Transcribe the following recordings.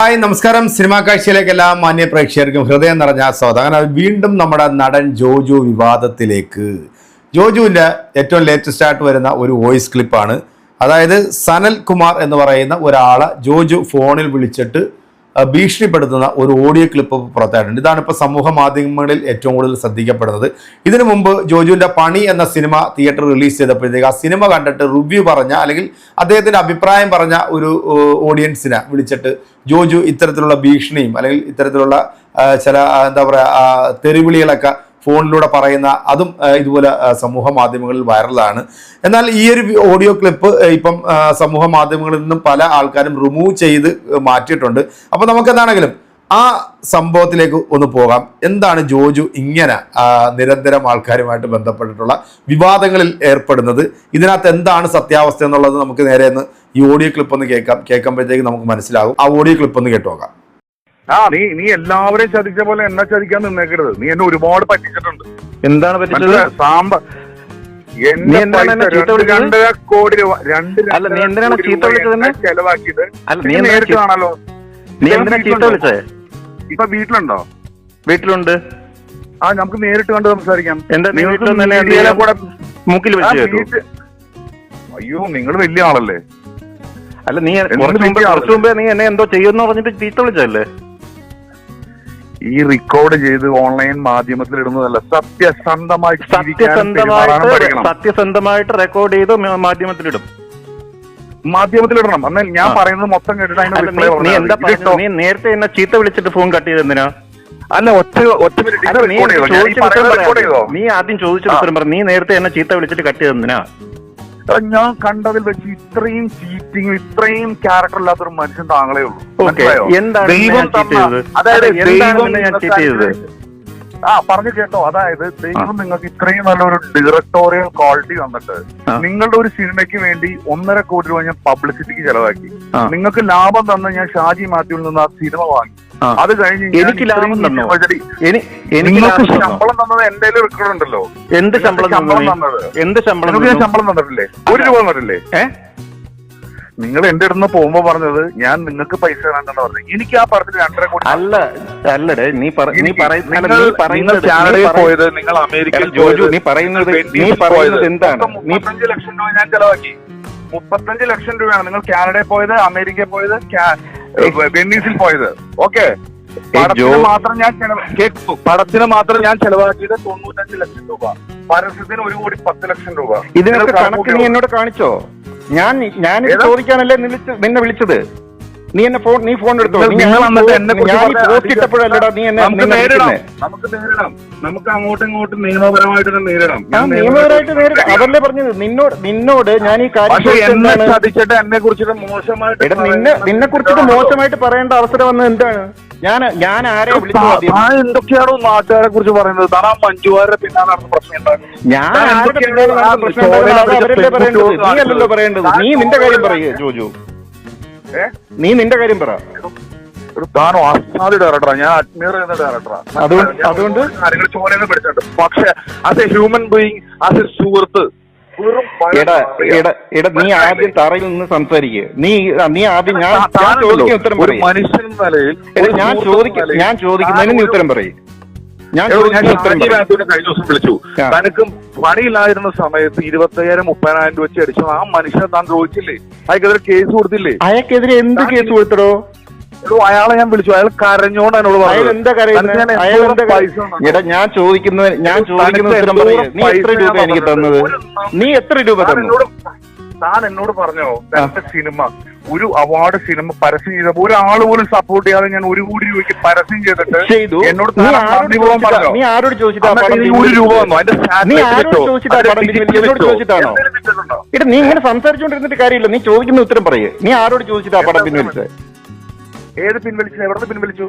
Hi നമസ്കാരം. Cinema കാഴ്ചയിലേക്ക് എല്ലാ മാന്യ പ്രേക്ഷകർക്കും ഹൃദയം നിറഞ്ഞ സ്വാഗതം. അങ്ങനെ വീണ്ടും നമ്മുടെ നടൻ ജോജു വിവാദത്തിലേക്ക്. ജോജുവിന്റെ ഏറ്റവും ലേറ്റസ്റ്റ് ആയിട്ട് വരുന്ന ഒരു വോയിസ് ക്ലിപ്പാണ് അതായത് സനൽ കുമാർ എന്ന് പറയുന്ന ഒരാളെ ജോജു ഫോണിൽ വിളിച്ചിട്ട് ഭീഷണിപ്പെടുത്തുന്ന ഒരു ഓഡിയോ ക്ലിപ്പ് പുറത്തായിട്ടുണ്ട്. ഇതാണ് ഇപ്പോൾ സമൂഹ മാധ്യമങ്ങളിൽ ഏറ്റവും കൂടുതൽ ശ്രദ്ധിക്കപ്പെടുന്നത്. ഇതിനു മുമ്പ് ജോജുവിന്റെ പണി എന്ന സിനിമ തിയേറ്റർ റിലീസ് ചെയ്തപ്പോഴത്തേക്ക് ആ സിനിമ കണ്ടിട്ട് റിവ്യൂ പറഞ്ഞ അല്ലെങ്കിൽ അദ്ദേഹത്തിന്റെ അഭിപ്രായം പറഞ്ഞ ഒരു ഓഡിയൻസിനെ വിളിച്ചിട്ട് ജോജു ഇത്തരത്തിലുള്ള ഭീഷണിയും അല്ലെങ്കിൽ ഇത്തരത്തിലുള്ള ചില എന്താ പറയുക തെരുവിളികളൊക്കെ ഫോണിലൂടെ പറയുന്ന അതും ഇതുപോലെ സമൂഹ മാധ്യമങ്ങളിൽ വൈറലാണ്. എന്നാൽ ഈ ഒരു ഓഡിയോ ക്ലിപ്പ് ഇപ്പം സമൂഹ മാധ്യമങ്ങളിൽ നിന്നും പല ആൾക്കാരും റിമൂവ് ചെയ്ത് മാറ്റിയിട്ടുണ്ട്. അപ്പോൾ നമുക്ക് എന്താണെങ്കിലും ആ സംഭവത്തിലേക്ക് ഒന്ന് പോകാം. എന്താണ് ജോജു ഇങ്ങനെ നിരന്തരം ആൾക്കാരുമായിട്ട് ബന്ധപ്പെട്ടിട്ടുള്ള വിവാദങ്ങളിൽ ഏർപ്പെടുന്നത്? ഇതിനകത്ത് എന്താണ് സത്യാവസ്ഥ എന്നുള്ളത് നമുക്ക് നേരെ ഒന്ന് ഈ ഓഡിയോ ക്ലിപ്പ് ഒന്ന് കേൾക്കാം. കേൾക്കുമ്പോഴത്തേക്ക് നമുക്ക് മനസ്സിലാകും. ആ ഓഡിയോ ക്ലിപ്പ് ഒന്ന് കേട്ടു നോക്കാം. ആ നീ നീ എല്ലാവരെയും ചതിച്ച പോലെ എന്നെ ചതിക്കാൻ നിന്നേക്കരുത്. നീ എന്നെ ഒരുപാട് പറ്റിച്ചിട്ടുണ്ട്. എന്താണ് പറ്റിച്ചത്? സാമ്പ രണ്ട് കോടി രൂപ രണ്ട് അല്ല, നീ എന്തിനാണ് ചീത്ത വിളിച്ചത്? ചെലവാക്കിയത്? നീ നേരിട്ട് കാണാലോ? നീ ഇപ്പൊ എന്തിനാ ചീത്ത വീട്ടിലുണ്ടോ? വിളിച്ചേ ഇപ്പൊ വീട്ടിലുണ്ടോ? വീട്ടിലുണ്ട്. ആ നമുക്ക് നേരിട്ട് കണ്ട് സംസാരിക്കാം. എന്താ നിങ്ങൾക്ക് കൂടെ മൂക്കിൽ വെച്ച് അയ്യോ നിങ്ങൾ വലിയ ആളല്ലേ? അല്ല നീ കുറച്ച് മുമ്പേ നീ എന്നെ എന്തോ ചെയ്യുമെന്ന് പറഞ്ഞിട്ട് ചീത്ത വിളിച്ചല്ലേ ഈ റെക്കോർഡ് ചെയ്ത് ഓൺലൈൻ മാധ്യമത്തിൽ ഇടുന്നതല്ല. സത്യസന്ധമായി സത്യസന്ധമായിട്ട് സത്യസന്ധമായിട്ട് റെക്കോർഡ് ചെയ്ത് മാധ്യമത്തിലിടും എന്നാൽ ഞാൻ പറയുന്നത് മൊത്തം കേട്ടിട്ട് നീ- എന്താ. നീ നേരത്തെ എന്നെ ചീത്ത വിളിച്ചിട്ട് ഫോൺ കട്ട് ചെയ്ത് എന്തിനാ അല്ല ഒറ്റ ഒറ്റ നീ ആദ്യം ചോദിച്ച ഉത്തരം പറ. നീ നേരത്തെ എന്നെ ചീത്ത വിളിച്ചിട്ട് കട്ട് ചെയ്ത് എന്തിനാ എടാ, ഞാൻ കണ്ടതിൽ വെച്ച് ഇത്രയും ചീറ്റിങ് ഇത്രയും ക്യാരക്ടർ ഇല്ലാത്ത ഒരു മനുഷ്യൻ താങ്കളേ ഉള്ളൂ. എന്താണ് ദൈവം തന്ന- അതായത് ദൈവം ആ പറഞ്ഞു കേട്ടോ. അതായത് ദൈവം നിങ്ങൾക്ക് ഇത്രയും നല്ലൊരു ഡയറക്ടോറിയൽ ക്വാളിറ്റി തന്നിട്ട് നിങ്ങളുടെ ഒരു സിനിമയ്ക്ക് വേണ്ടി ഒന്നര കോടി രൂപ ഞാൻ പബ്ലിസിറ്റിക്ക് ചെലവാക്കി. നിങ്ങൾക്ക് ലാഭം തന്ന ഞാൻ ഷാജി മാത്യുവിൽ നിന്ന് ആ സിനിമ വാങ്ങി. അത് കഴിഞ്ഞ് എനിക്ക് ലാഭം തന്നു? എനിക്ക് നിങ്ങൾക്ക്? ശമ്പളം തന്നത് എന്റെ റെക്കോർഡ് ഉണ്ടല്ലോ എന്ത് ശമ്പളം ശമ്പളം തന്നത്? എന്ത് ശമ്പളം ശമ്പളം തന്നിട്ടില്ലേ? ഒരു രൂപ തന്നിട്ടില്ലേ? നിങ്ങൾ എന്റെ അടുത്ത് പോകുമ്പോ പറഞ്ഞത് ഞാൻ നിങ്ങൾക്ക് പൈസ തരാണ്ടെന്ന് പറഞ്ഞു എനിക്ക് ആ പറഞ്ഞത് രണ്ടര കോടി അല്ല അല്ലടേ നീ നീ പറയുന്നത് കാനഡയിൽ പോയത് നിങ്ങൾ അമേരിക്കയിൽ ജോലി നീ പറയുന്നത് നീ പറയുന്നത് എന്താണ്? നീ- മുപ്പത്തഞ്ച് ലക്ഷം രൂപ ഞാൻ ചെലവാക്കി. മുപ്പത്തഞ്ച് ലക്ഷം രൂപയാണ് നിങ്ങൾ കാനഡയിൽ പോയത് അമേരിക്കയിൽ പോയത് വെനീസിൽ പോയത്. ഓക്കെ. പടത്തിന് മാത്രം ഞാൻ കേൾക്കൂ പടത്തിന് മാത്രം ഞാൻ ചെലവാക്കിയത് തൊണ്ണൂറ്റഞ്ച് ലക്ഷം രൂപ. പരസ്യത്തിന് ഒരു കോടി പത്ത് ലക്ഷം രൂപ. ഇതിനൊക്കെ കണക്ക് നീ എന്നോട് കാണിച്ചോ? ഞാൻ ഞാൻ? ചോദിക്കാനല്ലേ നിന്നെ വിളിച്ചത്? നീ എന്നെ ഫോൺ നീ ഫോൺ എടുത്തോ? പോസ്റ്റ് ഇട്ടപ്പോഴല്ലടാ നീ എന്നെ നമുക്ക് നേരിടാം. നമുക്ക് നേരിടാം. നമുക്ക് അങ്ങോട്ടും ഇങ്ങോട്ടും നിയമപരമായിട്ട് നേരിടാം. നിയമപരമായിട്ട് നേരിടാം. അതല്ലേ പറഞ്ഞത്? നിന്നോട് നിന്നോട് ഞാൻ ഈ കാര്യം സാധിച്ചിട്ട് എന്നെ കുറിച്ചിട്ട് മോശമായിട്ട് നിന്നെ നിന്നെ കുറിച്ചിട്ട് മോശമായിട്ട് പറയേണ്ട അവസരം വന്നത് എന്താണ്? ഞാൻ ഞാൻ ആരെ വിളിച്ചു താൻ എന്തൊക്കെയാണോ നാട്ടുകാരെ കുറിച്ച് പറയുന്നത്? താൻ ആ മഞ്ജുവാരുടെ പിന്നാലെ നടന്ന് പ്രശ്നം ഉണ്ടാക്കുന്നത്. ഞാൻ താൻ ആരുടെ എന്തൊക്കെയാണ് പിന്നാലെ നടന്ന് പ്രശ്നം ഉണ്ടാക്കുന്നത്? അവരല്ലേ പറയേണ്ടത്? നീ അല്ലല്ലോ പറയേണ്ടത്. നീ നിന്റെ കാര്യം പറയുക പറയേ ജോജു? നീ നിന്റെ കാര്യം പറ. താൻ അസാദി ഡയറക്ടറാ ഞാൻ അഡ്മിയർ ചെയ്യുന്ന ഡയറക്ടറാ അതുകൊണ്ട്- കാര്യങ്ങൾ ചോരയിൽ പഠിച്ചിട്ടുണ്ട് പക്ഷെ as a human being as a സുഹൃത്ത് നീ ആദ്യം തറയിൽ നിന്ന് സംസാരിക്കുക നീ നീ ആദ്യം ഞാൻ ചോദിക്കുന്ന ഉത്തരം പറയും. ഞാൻ ചോദിക്ക ഞാൻ ചോദിക്കുന്നതിന് നീ ഉത്തരം പറയും. ഞാൻ മാത്യുവിനെ കഴിഞ്ഞ ദിവസം വിളിച്ചു. തനക്ക് പണിയില്ലായിരുന്ന സമയത്ത് ഇരുപത്തയ്യായിരം മുപ്പതിനായിരം രൂപ വെച്ച് അടിച്ചു. ആ മനുഷ്യനെ താൻ ചോദിച്ചില്ലേ? അയാൾക്കെതിരെ കേസ് കൊടുത്തില്ലേ? അയാൾക്കെതിരെ എന്ത് കേസ് കൊടുത്തടോ? അയാളെ ഞാൻ വിളിച്ചു. അയാൾ കരഞ്ഞോണ്ട് എന്നോട് കരയുന്നത്? എടാ ഞാൻ ചോദിക്കുന്ന ഞാൻ ചോദിക്കുന്നത് നീ എത്ര രൂപ എനിക്ക് തന്നത്? നം- എത്ര രൂപ താൻ തന്നു? എന്നോട് താൻ എന്നോട് പറഞ്ഞോ? സിനിമ. ഒരു അവാർഡ് സിനിമ പരസ്യം ചെയ്ത ഒരാൾ പോലും സപ്പോർട്ട് ചെയ്യാതെ ഞാൻ ഒരു കോടി രൂപയ്ക്ക് പരസ്യം ചെയ്തിട്ട് ചെയ്തു. എന്നോട് നീ ആരോട് ഒരു രൂപ വന്നു. അതിന്റെ നീ ഇങ്ങനെ സംസാരിച്ചുകൊണ്ടിരുന്നിട്ട് കാര്യമില്ല. നീ ചോദിക്കുന്ന ഉത്തരം പറയേ. നീ ആരോട് ചോദിച്ചിട്ടാ ആ പടം പിൻവലിച്ചത്? ഏത് പിൻവലിച്ചത്? എവിടെ പിൻവലിച്ചു?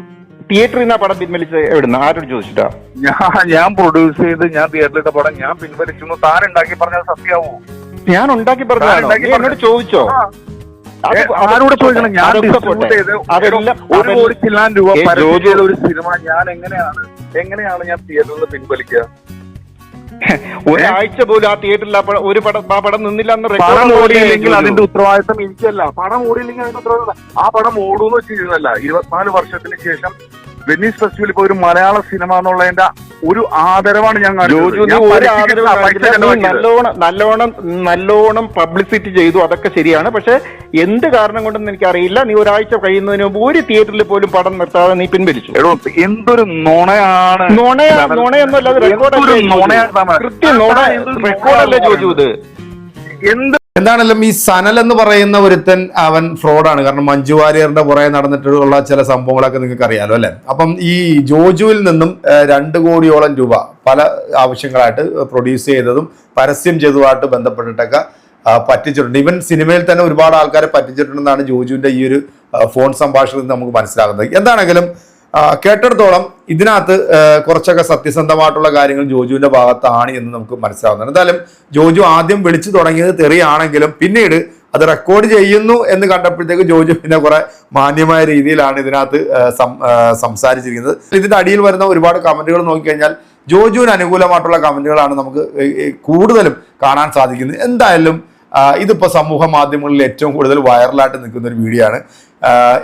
തിയേറ്ററിൽ നിന്ന് ആ പടം പിൻവലിച്ചത് എവിടുന്ന്? ആരോട് ചോദിച്ചിട്ടാ? ഞാൻ ഞാൻ പ്രൊഡ്യൂസ് ചെയ്ത് ഞാൻ തിയേറ്ററിലിട്ട പടം ഞാൻ പിൻവലിച്ചു. താൻ ഉണ്ടാക്കി പറഞ്ഞാൽ സത്യാവൂ ഞാൻ ഉണ്ടാക്കി പറഞ്ഞു നീ എന്നോട് ചോദിച്ചോ? ആരോട് ചോദിക്കണം ഞാൻ ചെയ്ത് ഒരു കോടി ചില്ലാൻ രൂപ പരസ്യം ഒരു സിനിമ ഞാൻ എങ്ങനെയാണ് എങ്ങനെയാണ് ഞാൻ തിയേറ്ററിൽ പിൻവലിക്കുക? ഒരാഴ്ച പോലും ആ തിയേറ്ററിൽ ഒരു പടം ആ പടം നിന്നില്ല എന്ന് പടം ഓടിയില്ലെങ്കിൽ അതിന്റെ ഉത്തരവാദിത്തം എനിക്കല്ല. പടം ഓടിയില്ലെങ്കിൽ അതിന്റെ ഉത്തരവാദിത്തം ആ പടം ഓടൂന്ന് വെച്ചിരുന്നല്ല ഇരുപത്തിനാല് വർഷത്തിന് ശേഷം വെന്നീസ് ഫെസ്റ്റിവൽ ഇപ്പൊ ഒരു മലയാള സിനിമ എന്നുള്ളതിന്റെ ഒരു ആദരവാണ് ഞാൻ. നല്ലോണം നല്ലോണം നല്ലോണം പബ്ലിസിറ്റി ചെയ്തു. അതൊക്കെ ശരിയാണ്. പക്ഷെ എന്ത് കാരണം കൊണ്ടെന്ന് എനിക്കറിയില്ല. നീ ഒരാഴ്ച കഴിയുന്നതിന് മുമ്പ് ഒരു തിയേറ്ററിൽ പോലും പടം നിർത്താതെ നീ പിൻവലിച്ചു. എന്തൊരു നുണയാണ്. നുണയാ നുണയൊന്നുമല്ല അത് റെക്കോർഡല്ലേ കൃത്യം നുണ റെക്കോർഡല്ലേ ചോദിച്ചു ഇത്? എന്ത് എന്താണെങ്കിലും ഈ സനൽ എന്ന് പറയുന്ന ഒരുത്തൻ അവൻ ഫ്രോഡാണ്. കാരണം മഞ്ജു വാര്യറിന്റെ പുറകെ നടന്നിട്ടുള്ള ചില സംഭവങ്ങളൊക്കെ നിങ്ങൾക്ക് അറിയാലോ അല്ലെ? അപ്പം ഈ ജോജുവിൽ നിന്നും രണ്ട് കോടിയോളം രൂപ പല ആവശ്യങ്ങളായിട്ട് പ്രൊഡ്യൂസ് ചെയ്തതും പരസ്യം ചെയ്തതുമായിട്ട് ബന്ധപ്പെട്ടിട്ടൊക്കെ പറ്റിച്ചിട്ടുണ്ട്. ഇവൻ സിനിമയിൽ തന്നെ ഒരുപാട് ആൾക്കാരെ പറ്റിച്ചിട്ടുണ്ടെന്നാണ് ജോജുവിന്റെ ഈ ഒരു ഫോൺ സംഭാഷണത്തിൽ നമുക്ക് മനസ്സിലാകുന്നത്. എന്താണെങ്കിലും കേട്ടിടത്തോളം ഇതിനകത്ത് കുറച്ചൊക്കെ സത്യസന്ധമായിട്ടുള്ള കാര്യങ്ങൾ ജോജുവിന്റെ ഭാഗത്താണ് എന്ന് നമുക്ക് മനസ്സിലാവുന്നുണ്ട് എന്തായാലും ജോജു ആദ്യം വിളിച്ചു തുടങ്ങിയത് തെറിയാണെങ്കിലും പിന്നീട് അത് റെക്കോർഡ് ചെയ്യുന്നു എന്ന് കണ്ടപ്പോഴത്തേക്ക് ജോജു പിന്നെ കുറെ മാന്യമായ രീതിയിലാണ് ഇതിനകത്ത് സംസാരിച്ചിരിക്കുന്നത്. ഇതിന്റെ അടിയിൽ വരുന്ന ഒരുപാട് കമന്റുകൾ നോക്കിക്കഴിഞ്ഞാൽ ജോജുവിന് അനുകൂലമായിട്ടുള്ള കമന്റുകളാണ് നമുക്ക് കൂടുതലും കാണാൻ സാധിക്കുന്നത്. എന്തായാലും ആ, ഇതിപ്പോ സമൂഹ മാധ്യമങ്ങളിൽ ഏറ്റവും കൂടുതൽ വൈറലായിട്ട് നിൽക്കുന്ന ഒരു വീഡിയോ ആണ്.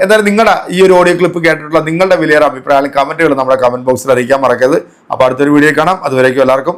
എന്തായാലും നിങ്ങളുടെ ഈ ഒരു ഓഡിയോ ക്ലിപ്പ് കേട്ടിട്ടുള്ള നിങ്ങളുടെ വിലയേറെ അഭിപ്രായങ്ങളും കമന്റുകൾ നമ്മുടെ കമന്റ് ബോക്സിൽ അറിയിക്കാൻ മറക്കരുത്. അപ്പോൾ അടുത്തൊരു വീഡിയോ കാണാം. അതുവരേക്കും എല്ലാവർക്കും